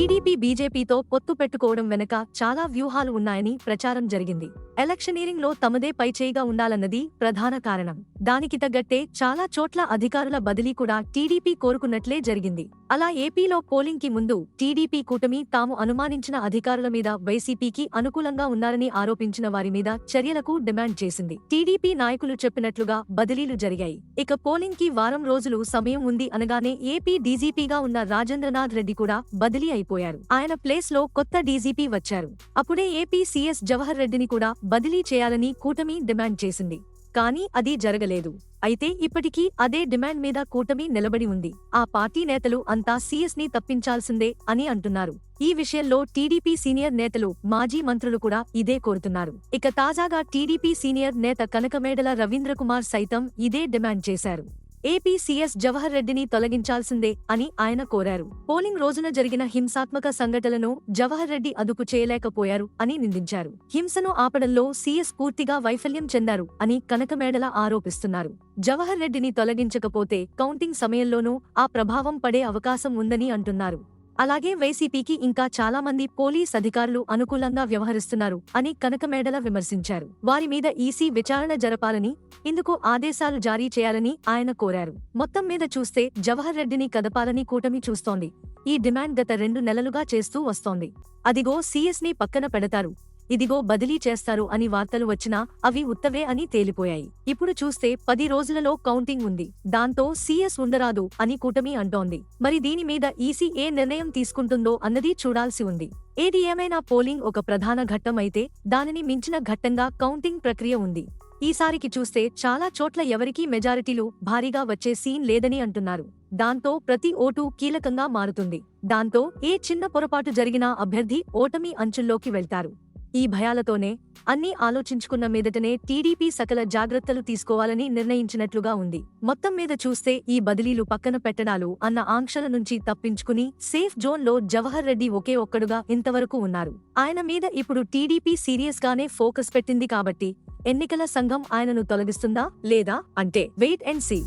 GD TDP బీజేపీతో పొత్తు పెట్టుకోవడం వెనుక చాలా వ్యూహాలు ఉన్నాయని ప్రచారం జరిగింది. ఎలక్షనీరింగ్లో తమదే పైచేయిగా ఉండాలన్నది ప్రధాన కారణం. దానికి తగ్గట్టే చాలా చోట్ల అధికారుల బదిలీ కూడా టీడీపీ కోరుకున్నట్లే జరిగింది. అలా ఏపీలో పోలింగ్కి ముందు టీడీపీ కూటమి తాము అనుమానించిన అధికారుల మీద వైసీపీకి అనుకూలంగా ఉన్నారని ఆరోపించిన వారి మీద చర్యలకు డిమాండ్ చేసింది. టీడీపీ నాయకులు చెప్పినట్లుగా బదిలీలు జరిగాయి. ఇక పోలింగ్కి వారం రోజులు సమయం ఉంది అనగానే ఏపీ డీజీపీగా ఉన్న రాజేంద్రనాథ్ రెడ్డి కూడా బదిలీ అయిపోయారు. ఆయన ప్లేస్లో కొత్త డీజీపీ వచ్చారు. అప్పుడే ఏపీ సీఎస్ జవహర్ రెడ్డిని కూడా బదిలీ చేయాలని కూటమి డిమాండ్ చేసింది. కానీ అది జరగలేదు. అయితే ఇప్పటికీ అదే డిమాండ్ మీద కూటమి నిలబడి ఉంది. ఆ పార్టీ నేతలు అంతా సీఎస్ని తప్పించాల్సిందే అని అంటున్నారు. ఈ విషయంలో టీడీపీ సీనియర్ నేతలు మాజీ మంత్రులు కూడా ఇదే కోరుతున్నారు. ఇక తాజాగా టీడీపీ సీనియర్ నేత కనకమేడల రవీంద్రకుమార్ సైతం ఇదే డిమాండ్ చేశారు. ఏపీ సీఎస్ జవహర్ రెడ్డిని తొలగించాల్సిందే అని ఆయన కోరారు. పోలింగ్ రోజున జరిగిన హింసాత్మక సంఘటనలను జవహర్ రెడ్డి అదుపు చేయలేకపోయారు అని నిందించారు. హింసను ఆపడంలో సీఎస్ పూర్తిగా వైఫల్యం చెందారు అని కనకమేడల ఆరోపిస్తున్నారు. జవహర్ రెడ్డిని తొలగించకపోతే కౌంటింగ్ సమయంలోనూ ఆ ప్రభావం పడే అవకాశం ఉందని అంటున్నారు. అలాగే వైసీపీకి ఇంకా చాలా మంది పోలీస్ అధికారులు అనుకూలంగా వ్యవహరిస్తున్నారు అని కనకమేడల విమర్శించారు. వారి మీద ఈసీ విచారణ జరపాలని ఇందుకు ఆదేశాలు జారీ చేయాలని ఆయన కోరారు. మొత్తం మీద చూస్తే జవహర్ రెడ్డిని కదపాలని కూటమి చూస్తోంది. ఈ డిమాండ్ గత రెండు నెలలుగా చేస్తూ వస్తోంది. అదిగో సీఎస్ని పక్కన పెడతారు. ఇదిగో బదిలీ చేస్తారు అని వార్తలు వచ్చినా అవి ఉత్తవే అని తేలిపోయాయి. ఇప్పుడు చూస్తే పది రోజులలో కౌంటింగ్ ఉంది. దాంతో సీఎస్ ఉండరాదు అని కూటమి అంటోంది. మరి దీని మీద ఈసీ ఏ నిర్ణయం తీసుకుంటుందో అన్నది చూడాల్సి ఉంది. ఏది ఏమైనా పోలింగ్ ఒక ప్రధాన ఘట్టం అయితే దానిని మించిన ఘట్టంగా కౌంటింగ్ ప్రక్రియ ఉంది. ఈసారికి చూస్తే చాలా చోట్ల ఎవరికీ మెజారిటీలు భారీగా వచ్చే సీన్ లేదని అంటున్నారు. దాంతో ప్రతి ఓటు కీలకంగా మారుతుంది. దాంతో ఏ చిన్న పొరపాటు జరిగినా అభ్యర్థి ఓటమి అంచుల్లోకి వెళ్తారు. ఈ భయాలతోనే అన్నీ ఆలోచించుకున్న మీదటనే టీడీపీ సకల జాగ్రత్తలు తీసుకోవాలని నిర్ణయించినట్లుగా ఉంది. మొత్తం మీద చూస్తే ఈ బదిలీలు పక్కన పెట్టడాలు అన్న ఆంక్షల నుంచి తప్పించుకుని సేఫ్ జోన్లో జవహర్ రెడ్డి ఒకే ఒక్కడుగా ఇంతవరకు ఉన్నారు. ఆయన మీద ఇప్పుడు టీడీపీ సీరియస్ గానే ఫోకస్ పెట్టింది కాబట్టి ఎన్నికల సంఘం ఆయనను తొలగిస్తుందా లేదా అంటే వెయిట్ అండ్ సీ.